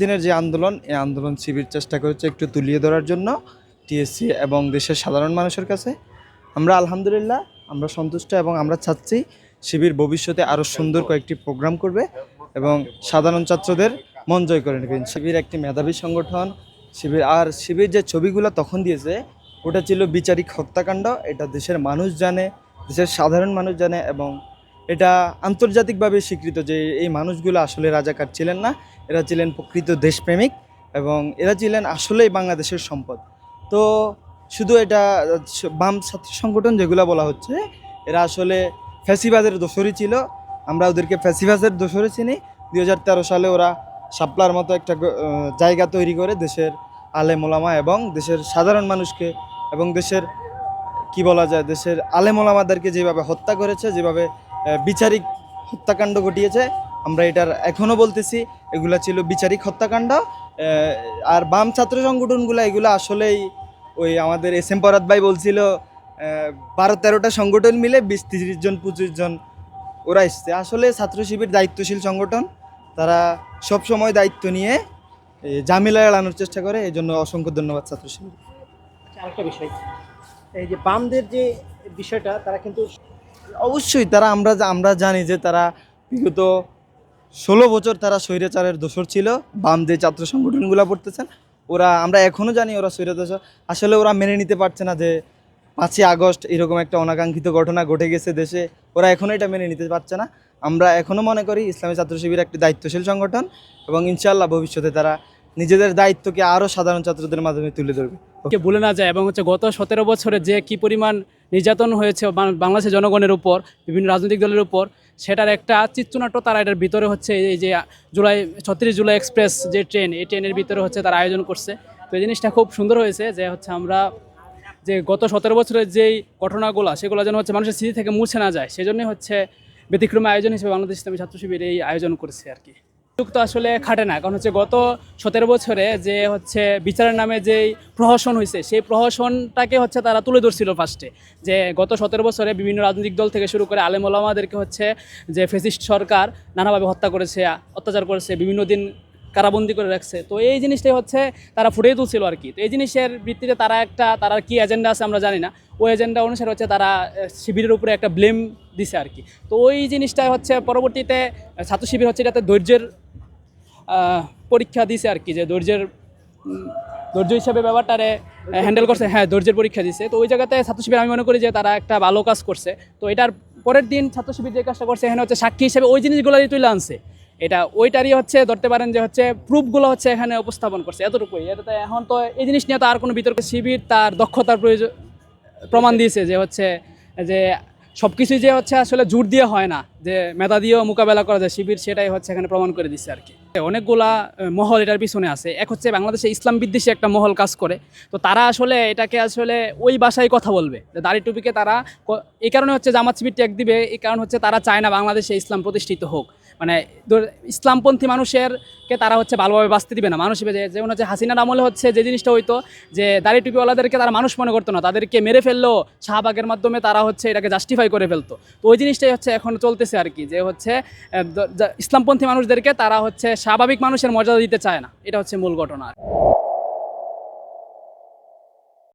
দিনের যে আন্দোলন, এই আন্দোলন শিবির চেষ্টা করেছে একটু তুলিয়ে ধরার জন্য টিএসসি এবং দেশের সাধারণ মানুষের কাছে। আমরা আলহামদুলিল্লাহ, আমরা সন্তুষ্ট এবং আমরা চাচ্ছি শিবির ভবিষ্যতে আরও সুন্দর কয়েকটি প্রোগ্রাম করবে এবং সাধারণ ছাত্রদের মন জয় করে নেবেন শিবির একটি মেধাবী সংগঠন, শিবির, আর শিবির যে ছবিগুলো তখন দিয়েছে, ওটা ছিল বিচারিক হত্যাকাণ্ড। এটা দেশের মানুষ জানে, দেশের সাধারণ মানুষ জানে এবং এটা আন্তর্জাতিকভাবে স্বীকৃত যে এই মানুষগুলো আসলে রাজাকার ছিলেন না, এরা ছিলেন প্রকৃত দেশপ্রেমিক এবং এরা ছিলেন আসলেই বাংলাদেশের সম্পদ। তো শুধু এটা, বাম ছাত্র সংগঠন যেগুলো বলা হচ্ছে, এরা আসলে ফ্যাসিবাদের দোষরই ছিল। আমরা ওদেরকে ফ্যাসিবাদের দোষরে চিনি। দু হাজার তেরো সালে ওরা সাপলার মতো একটা জায়গা তৈরি করে দেশের আলেম ওলামা এবং দেশের সাধারণ মানুষকে এবং দেশের, কি বলা যায়, দেশের আলেম ওলামাদেরকে যেভাবে হত্যা করেছে, যেভাবে বিচারিক হত্যাকাণ্ড ঘটিয়েছে। আমরা এটার এখনও বলতেছি এগুলা ছিল বিচারিক হত্যাকাণ্ড। আর বাম ছাত্র সংগঠনগুলো এগুলো আসলেই ওই আমাদের এস এম পরাত ভাই বলছিল বারো তেরোটা সংগঠন মিলে বিশ তিরিশ জন পঁচিশ জন ওরা এসছে। আসলে ছাত্র শিবির দায়িত্বশীল সংগঠন তারা সব সময় দায়িত্ব নিয়ে এ, ঝামেলা এড়ানোর চেষ্টা করে এই জন্য অসংখ্য ধন্যবাদ ছাত্র শিবির আরেকটা বিষয় এই যে বামদের যে বিষয়টা তারা কিন্তু অবশ্যই তারা আমরা আমরা জানি যে তারা বিগত ষোলো বছর তারা স্বৈরাচারের দোষর ছিল, বাম যে ছাত্র সংগঠনগুলো পড়তেছেন, ওরা আমরা এখনও জানি ওরা স্বৈরাচার আসলে ওরা মেনে নিতে পারছে না যে পাঁচই আগস্ট এরকম একটা অনাকাঙ্ক্ষিত ঘটনা ঘটে গেছে দেশে, ওরা এখনও এটা মেনে নিতে পারছে না। আমরা এখনও মনে করি ইসলামী ছাত্র শিবির একটি দায়িত্বশীল সংগঠন এবং ইনশাআল্লাহ ভবিষ্যতে তারা নিজেদের দায়িত্বকে আরও সাধারণ ছাত্রদের মাধ্যমে তুলে ধরবে। কে ভুলে না যায় এবং হচ্ছে গত সতেরো বছরে যে কি পরিমাণ নির্যাতন হয়েছে বাংলাদেশের জনগণের উপর, বিভিন্ন রাজনৈতিক দলের উপর, সেটার একটা চিত্রনাট্য তারা এটার ভিতরে হচ্ছে এই যে জুলাই, ছত্রিশ জুলাই এক্সপ্রেস যে ট্রেন, এই ট্রেনের ভিতরে হচ্ছে তারা আয়োজন করছে। তো এই জিনিসটা খুব সুন্দর হয়েছে যে হচ্ছে আমরা যে গত সতেরো বছরের যেই ঘটনাগুলো, সেগুলো যেন হচ্ছে মানুষের স্মৃতি থেকে মুছে না যায়, সেজন্যই হচ্ছে ব্যতিক্রমী আয়োজন হিসেবে বাংলাদেশ ইসলামী ছাত্র শিবির এই আয়োজন করেছে আর কি। যুগ তো আসলে খাটে না। কারণ হচ্ছে গত সতেরো বছরে যে হচ্ছে বিচারের নামে যেই প্রহসন হয়েছে সেই প্রহসনটাকে হচ্ছে তারা তুলে ধরছিল ফার্স্টে যে গত সতেরো বছরে বিভিন্ন রাজনৈতিক দল থেকে শুরু করে আলেম ওলামাদেরকে হচ্ছে যে ফেসিস্ট সরকার নানাভাবে হত্যা করেছে, অত্যাচার করেছে, বিভিন্ন দিন কারাবন্দি করে রাখছে। তো এই জিনিসটাই হচ্ছে তারা ফুটিয়ে তুলছিল আর কি তো এই জিনিসের ভিত্তিতে তারা একটা, তারা কি এজেন্ডা আছে আমরা জানি না। ওই এজেন্ডা অনুসারে হচ্ছে তারা শিবিরের উপরে একটা ব্লেম দিছে আর কি তো ওই জিনিসটা হচ্ছে পরবর্তীতে ছাত্র শিবির হচ্ছে এটাতে ধৈর্যের পরীক্ষা দিছে আর কি, যে ধৈর্যের ধৈর্য হিসাবে ব্যাপারটারে হ্যান্ডেল করছে। হ্যাঁ ধৈর্যের পরীক্ষা দিছে। তো ওই জায়গাতে ছাত্র শিবির আমি মনে করি যে তারা একটা ভালো কাজ করছে। তো এটার পরের দিন ছাত্র শিবির যে কাজটা করছে, এখানে হচ্ছে সাক্ষী হিসেবে ওই জিনিসগুলোই তুলে আনছে। এটা ওইটারই হচ্ছে, ধরতে পারেন যে হচ্ছে প্রুফগুলো হচ্ছে এখানে উপস্থাপন করছে, এতটুকুই। এটাতে এখন তো এই জিনিস নিয়ে তো আর কোনো বিতর্ক, শিবির তার দক্ষতার প্রয়োজন, প্রমাণ দিয়েছে যে হচ্ছে, যে সব কিছুই যে হচ্ছে আসলে জোর দিয়ে হয় না, যে মেধা দিয়েও মোকাবেলা করা যায়, শিবির সেটাই হচ্ছে এখানে প্রমাণ করে দিচ্ছে আর কি। অনেকগুলা মহল এটার পিছনে আছে। এক হচ্ছে বাংলাদেশে ইসলাম বিদ্বেষী একটা মহল কাজ করে। তো তারা আসলে এটাকে আসলে ওই ভাষায় কথা বলবে। দাড়ি টুপিকে তারা এই কারণে হচ্ছে জামাত শিবির ট্যাগ দিবে, এই কারণ হচ্ছে তারা চায় না বাংলাদেশে ইসলাম প্রতিষ্ঠিত হোক। মানে ইসলামপন্থী মানুষেরকে তারা হচ্ছে ভালোভাবে বাঁচতে দিবে না। মানুষ যেমন হচ্ছে হাসিনার আমলে হচ্ছে যে জিনিসটা হইতো যে দাড়ি টুপিওয়ালাদেরকে তারা মানুষ মনে করতো না, তাদেরকে মেরে ফেলল শাহবাগের মাধ্যমে তারা হচ্ছে এটাকে জাস্টিফাই করে ফেলতো। তো ওই জিনিসটাই হচ্ছে এখন চলতেছে আর কি, যে হচ্ছে ইসলামপন্থী মানুষদেরকে তারা হচ্ছে স্বাভাবিক মানুষের মর্যাদা দিতে চায় না। এটা হচ্ছে মূল ঘটনা